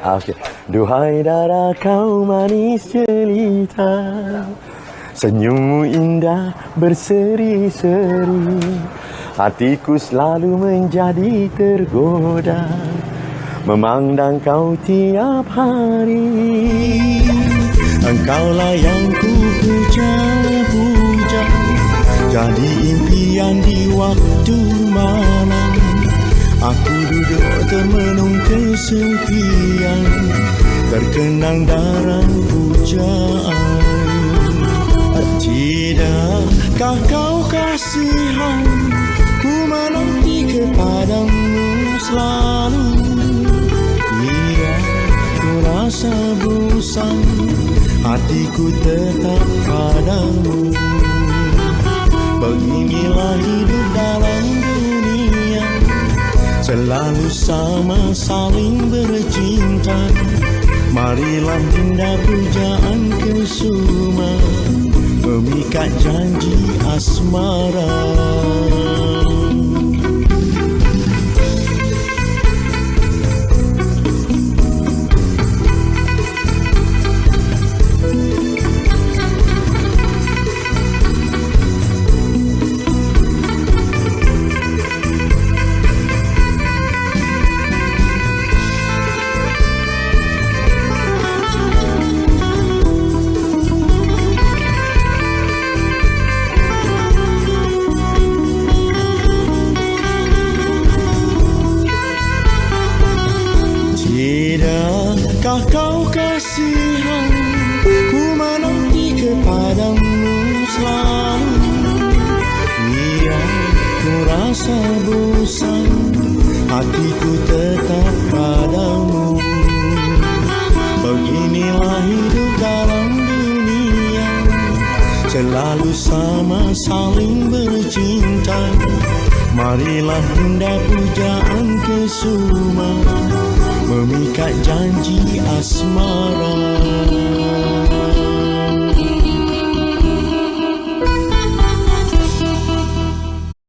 Okay. Duhai darah kau manis jelita. Senyummu indah berseri-seri. Hatiku selalu menjadi tergoda. Memandang kau tiap hari. Engkaulah yang ku puja-puja Jadi impian di waktu malam Aku duduk termenung kesepian Terkenang darah pujaan Tidakkah kau kasihan Ku menanti kepadamu selalu. Iya, ku rasa bosan Hatiku tetap padamu. Beginilah hidup dunia Selalu sama saling bercinta. Marilah indah pujaan kesuma. Memikat janji asmara Tidakkah kau kasihan Ku menanti kepadamu selalu? Iya, ku rasa bosan Hatiku tetap padamu. Beginilah hidup dalam dunia Selalu sama saling bercinta. Marilah indah pujaan kesuma Memikat janji asmara